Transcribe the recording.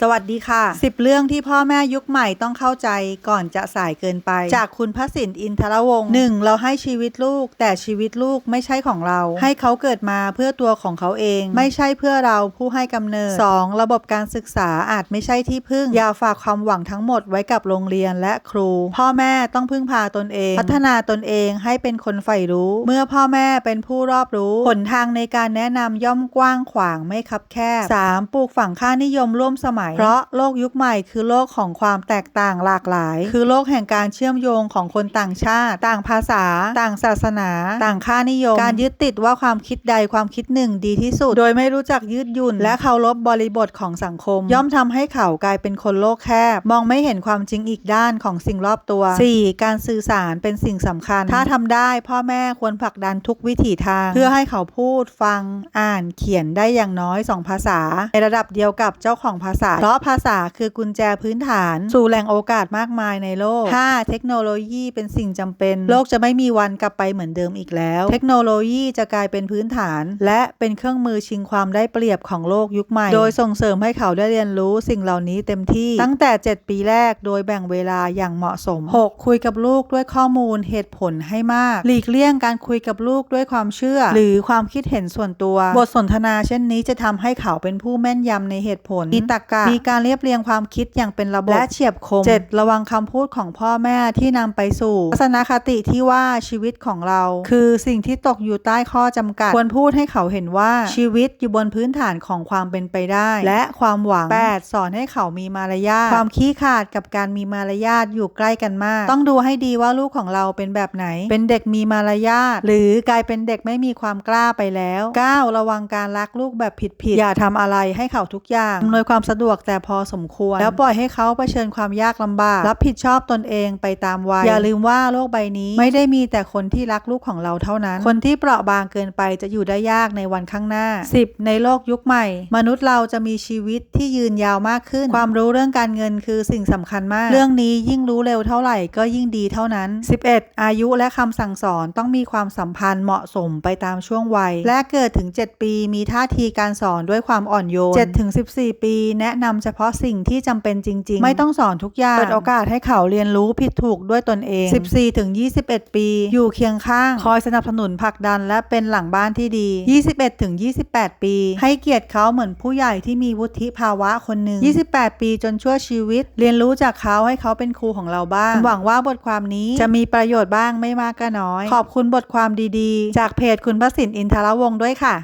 สวัสดีค่ะ 10 เรื่องที่พ่อแม่ยุคใหม่ต้องเข้าใจก่อนจะสายเกินไป จากคุณพระสินอินทรวงศ์หนึ่งเราให้ชีวิตลูก แต่ชีวิตลูกไม่ใช่ของเรา ให้เขาเกิดมาเพื่อตัวของเขาเอง ไม่ใช่เพื่อเราผู้ให้กำเนิด 2. ระบบการศึกษาอาจไม่ใช่ที่พึ่ง อย่าฝากความหวังทั้งหมดไว้กับโรงเรียนและครู พ่อแม่ต้องพึ่งพาตนเอง พัฒนาตนเองให้เป็นคนใฝ่รู้ เมื่อพ่อแม่เป็นผู้รอบรู้หนทางในการแนะนำย่อมกว้างขวางไม่คับแคบ 3. ปลูกฝังค่านิยมร่วมสมัยเพราะโลกยุคใหม่คือโลกของความแตกต่างหลากหลาย คือโลกแห่งการเชื่อมโยงของคนต่างชาติ ต่างภาษา ต่างศาสนา ต่างค่านิยม การยึดติดว่าความคิดใดความคิดหนึ่งดีที่สุด โดยไม่รู้จักยืดหยุ่น และเคารพบริบทของสังคม ย่อมทำให้เขากลายเป็นคนโลกแคบ มองไม่เห็นความจริงอีกด้านของสิ่งรอบตัว 4. การสื่อสารเป็นสิ่งสำคัญ ถ้าทำได้พ่อแม่ควรผลักดันทุกวิถีทาง เพื่อให้เขาพูดฟัง อ่านเขียนได้อย่างน้อยสองภาษา ในระดับเดียวกับเจ้าของภาษาเพราะภาษาคือกุญแจพื้นฐาน สู่แหล่งโอกาสมากมายในโลก 5. เทคโนโลยีเป็นสิ่งจำเป็น โลกจะไม่มีวันกลับไปเหมือนเดิมอีกแล้ว เทคโนโลยีจะกลายเป็นพื้นฐาน และเป็นเครื่องมือชิงความได้เปรียบของโลกยุคใหม่ โดยส่งเสริมให้เขาได้เรียนรู้สิ่งเหล่านี้เต็มที่ ตั้งแต่ 7 ปีแรกโดยแบ่งเวลาอย่างเหมาะสม 6. คุยกับลูกด้วยข้อมูลเหตุผลให้มาก หลีกเลี่ยงการคุยกับลูกด้วยความเชื่อ หรือความคิดเห็นส่วนตัว บทสนทนาเช่นนี้จะทำให้เขาเป็นผู้แม่นยำในเหตุผลมีตรรกะ มีการเรียบเรียงความคิดอย่างเป็นระบบและเฉียบคม 7. ระวังคำพูดของพ่อแม่ที่นำไปสู่ทัศนคติที่ว่าชีวิตของเรา คือสิ่งที่ตกอยู่ใต้ข้อจำกัด ควรพูดให้เขาเห็นว่าชีวิตอยู่บนพื้นฐานของความเป็นไปได้ และความหวัง 8. สอนให้เขามีมารยาทความขี้ขลาดกับการมีมารยาทอยู่ใกล้กันมาก ต้องดูให้ดีว่าลูกของเราเป็นแบบไหน เป็นเด็กมีมารยาทหรือกลายเป็นเด็กไม่มีความกล้าไปแล้ว 9. ระวังการรักลูกแบบผิดๆอย่าทำอะไรให้เขาทุกอย่างอำนวยความสะดวกแต่พอสมควร แล้วปล่อยให้เขาเผชิญความยากลำบาก รับผิดชอบตนเองไปตามวัย อย่าลืมว่าโลกใบนี้ไม่ได้มีแต่คนที่รักลูกของเราเท่านั้น คนที่เปราะบางเกินไปจะอยู่ได้ยากในวันข้างหน้า 10. ในโลกยุคใหม่ มนุษย์เราจะมีชีวิตที่ยืนยาวมากขึ้น ความรู้เรื่องการเงินคือสิ่งสำคัญมาก เรื่องนี้ยิ่งรู้เร็วเท่าไหร่ก็ยิ่งดีเท่านั้น 11. อายุและคำสั่งสอนต้องมีความสัมพันธ์เหมาะสมไปตามช่วงวัย และเกิดถึง 7 ปีมีท่าทีการสอนด้วยความอ่อนโยน7ถึง14 ปี แนะนำเฉพาะสิ่งที่จำเป็นจริง ๆ ไม่ต้องสอนทุกอย่างเปิดโอกาสให้เขาเรียนรู้ผิดถูกด้วยตนเอง 14 ถึง 21 ปี อยู่เคียงข้าง คอยสนับสนุนผลักดันและเป็นหลังบ้านที่ดี 21 ถึง 28 ปี ให้เกียรติเขาเหมือนผู้ใหญ่ที่มีวุฒิภาวะคนหนึ่ง 28 ปีจนชั่วชีวิต เรียนรู้จากเขาให้เขาเป็นครูของเราบ้าง หวังว่าบทความนี้จะมีประโยชน์บ้างไม่มากก็น้อย ขอบคุณบทความดีๆ จากเพจคุณพระสินอินทรวงศ์ด้วยค่ะ